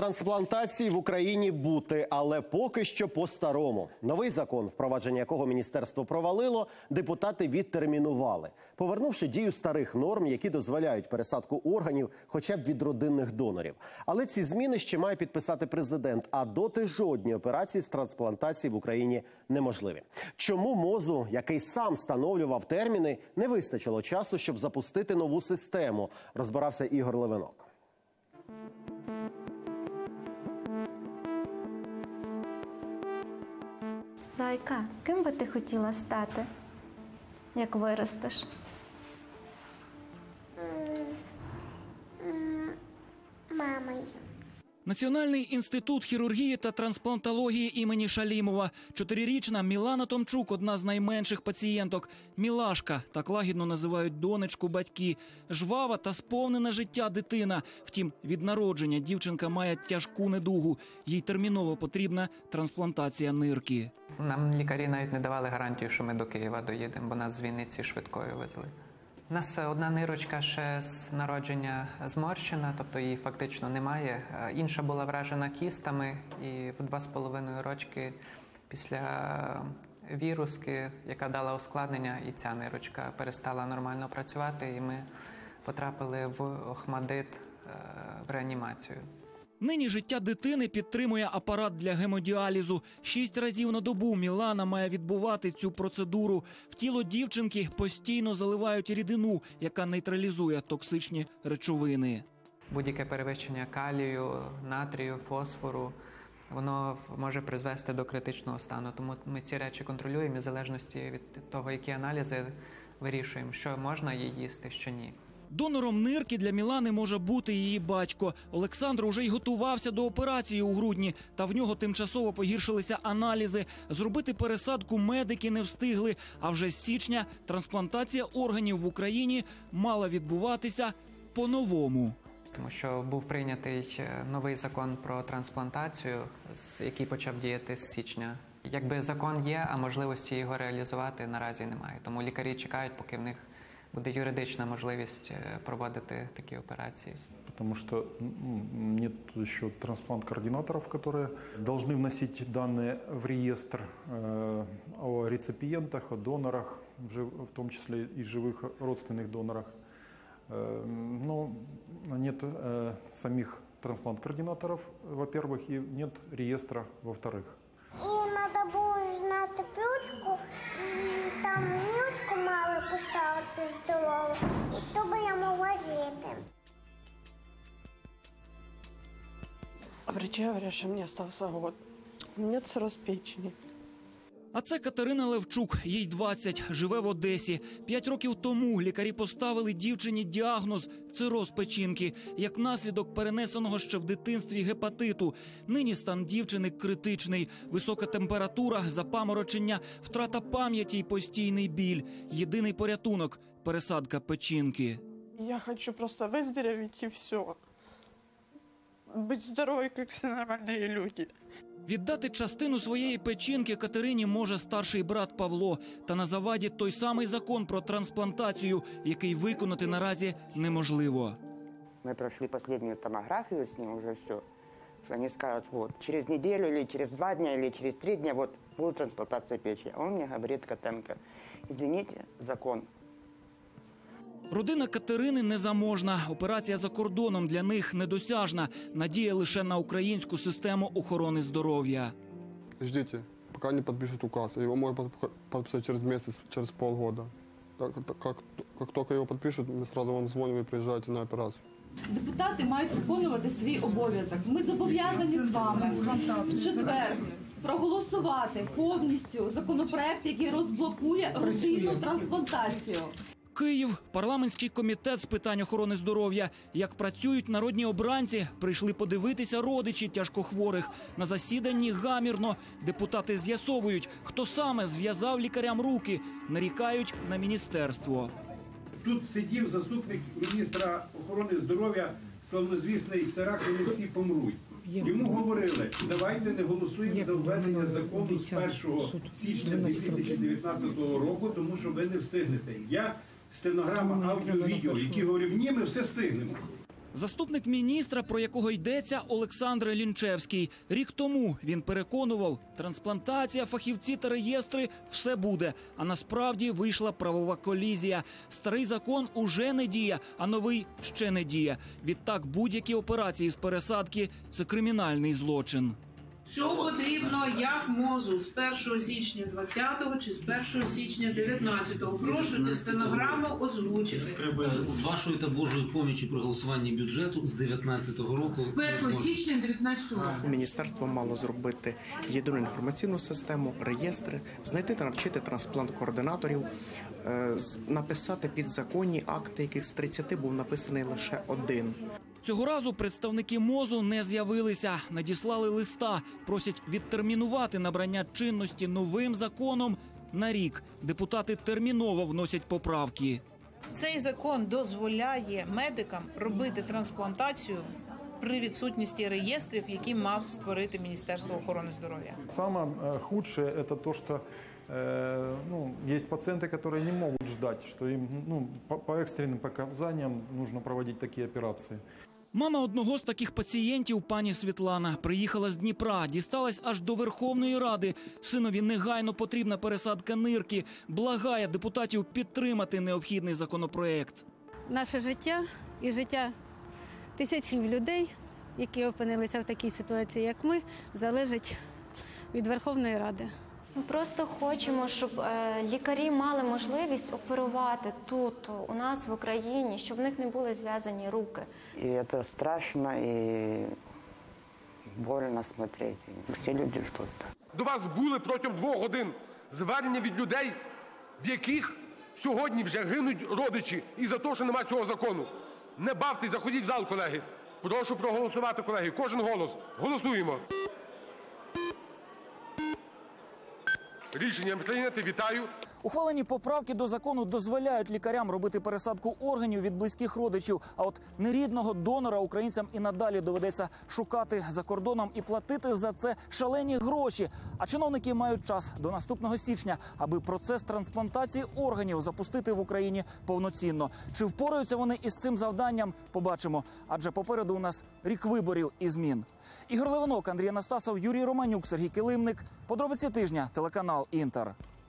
Трансплантації в Україні бути, але поки що по-старому. Новий закон, впровадження якого міністерство провалило, депутати відтермінували, повернувши дію старих норм, які дозволяють пересадку органів, хоча б від родинних донорів. Але ці зміни ще має підписати президент. А доти жодні операції з трансплантації в Україні неможливі. Чому мозу, який сам встановлював терміни, не вистачило часу, щоб запустити нову систему? Розбирався Ігор Левинок. Зайка, ким би ти хотіла стати, як виростеш? Національний інститут хірургії та трансплантології імені Шалімова. Чотирирічна Мілана Томчук одна з найменших пацієнток. Мілашка так лагідно називають донечку батьки. Жвава та сповнена життя дитина. Втім, від народження дівчинка має тяжку недугу. Їй терміново потрібна трансплантація нирки. Нам лікарі навіть не давали гарантію, що ми до Києва доїдемо, бо нас з Вінниці швидкою везли. У нас одна нирочка ще з народження зморщена, тобто її фактично немає. Е, Інша була вражена кістами, і в два з половиною рочки після віруски, яка дала ускладнення, і ця нирочка перестала нормально працювати, і ми потрапили в Охмадит е, в реанімацію. Нині життя дитини підтримує апарат для гемодіалізу. Шість разів на добу Мілана має відбувати цю процедуру. В тіло дівчинки постійно заливають рідину, яка нейтралізує токсичні речовини. Будь-яке перевищення калію, натрію, фосфору, воно може призвести до критичного стану. Тому ми ці речі контролюємо в залежності від того, які аналізи вирішуємо, що можна їй їсти, що ні. Донором нирки для Мілани може бути її батько. Олександр уже й готувався до операції у грудні, та в нього тимчасово погіршилися аналізи. Зробити пересадку медики не встигли. А вже з січня трансплантація органів в Україні мала відбуватися по-новому. Тому що був прийнятий новий закон про трансплантацію, який почав діяти з січня. Якби закон є, а можливості його реалізувати наразі немає. Тому лікарі чекають, поки в них буде юридична можливість е, проводити такі операції. потому что м, нет еще трансплант-координаторов, которые должны вносить данные в реестр э, о реципиентах, о донорах, в жив- в том числе и живых родственных донорах. Э, Но нет э, самих трансплант-координаторов, во-первых, и нет реестра, во-вторых. І треба було Врачи говорят, что мне остался год. У меня цирроз печени. А це Катерина Левчук, їй 20, живе в Одесі. П'ять років тому лікарі поставили дівчині діагноз цироз печінки як наслідок перенесеного ще в дитинстві гепатиту. Нині стан дівчини критичний, висока температура, запаморочення, втрата пам'яті й постійний біль. Єдиний порятунок пересадка печінки. Я хочу просто выздороветь и все. Быть здоровой, как все нормальные люди. Віддати частину своєї печінки Катерині може старший брат Павло. Та на заваді той самий закон про трансплантацію, який виконати наразі неможливо. Мы прошли последнюю томографию с ним, уже все. Что они скажут, вот, через неделю или через два дня или через три дня, вот, будет трансплантация печени. А он мне говорит, Котенко, извините, закон. Родина Катерини незаможна. Операція за кордоном для них недосяжна. Надія лише на українську систему охорони здоров'я. Ждите, пока не подпишут указ. Его можно подп- подписать через месяц, через полгода. Как только его подпишут, мы сразу вам звоним и приезжаете на операцию. Депутати мають виконувати свій обов'язок. Ми зобов'язані з вами в четвер проголосувати повністю законопроект, який розблокує родинну трансплантацію. Київ, парламентський комітет з питань охорони здоров'я. Як працюють народні обранці, прийшли подивитися родичі тяжкохворих. На засіданні гамірно депутати з'ясовують, хто саме зв'язав лікарям руки, нарікають на міністерство. Тут сидів заступник міністра охорони здоров'я, славнозвісний Царак, вони всі помруть. Йому говорили, давайте не голосуємо за введення закону з 1 січня 2019 року, тому що ви не встигнете. Я стенограма, аудіо, відео, які говорив, ні, ми все встигнемо. Заступник міністра, про якого йдеться, Олександр Лінчевський. Рік тому він переконував, трансплантація, фахівці та реєстри все буде. А насправді вийшла правова колізія. Старий закон уже не діє, а новий ще не діє. Відтак, будь-які операції з пересадки це кримінальний злочин. Що потрібно як мозу з 1 січня 20-го чи з 1 січня 19-го? Прошу для стенограму озвучити. Треба з вашою та Божою помічі при голосуванні бюджету з 19-го року. 1 січня 19 року. Міністерство мало зробити єдину інформаційну систему, реєстри, знайти та навчити трансплант-координаторів, е, з- написати підзаконні акти, яких з 30 був написаний лише один. Цього разу представники мозу не з'явилися, надіслали листа, просять відтермінувати набрання чинності новим законом на рік. Депутати терміново вносять поправки. Цей закон дозволяє медикам робити трансплантацію при відсутності реєстрів, які мав створити Міністерство охорони здоров'я. Самое э, худшее это то, что э, ну, есть пациенты, которые не могут ждать, что им ну, по, по экстренным показаниям нужно проводить такие операции. Мама одного з таких пацієнтів, пані Світлана, приїхала з Дніпра, дісталась аж до Верховної Ради. Синові негайно потрібна пересадка нирки. Благає депутатів підтримати необхідний законопроект. наше життя і життя тисячів людей, які опинилися в такій ситуації, як ми, залежить від Верховної Ради. Ми просто хочемо, щоб е, лікарі мали можливість оперувати тут, у нас в Україні, щоб в них не були зв'язані руки. И это страшно и больно смотреть. Все люди ждут. До вас були протягом двох годин звернення від людей, в яких сьогодні вже гинуть родичі і за те, що немає цього закону. Не бавтесь, заходіть в зал, колеги. Прошу проголосувати, колеги. Кожен голос. Голосуємо. Рішення прийнято. Вітаю. Ухвалені поправки до закону дозволяють лікарям робити пересадку органів від близьких родичів. А от нерідного донора українцям і надалі доведеться шукати за кордоном і платити за це шалені гроші. А чиновники мають час до наступного січня, аби процес трансплантації органів запустити в Україні повноцінно. Чи впораються вони із цим завданням? Побачимо. Адже попереду у нас рік виборів і змін. Ігор Левинок, Андрій Анастасов, Юрій Романюк, Сергій Килимник. Подробиці тижня. Телеканал Інтер.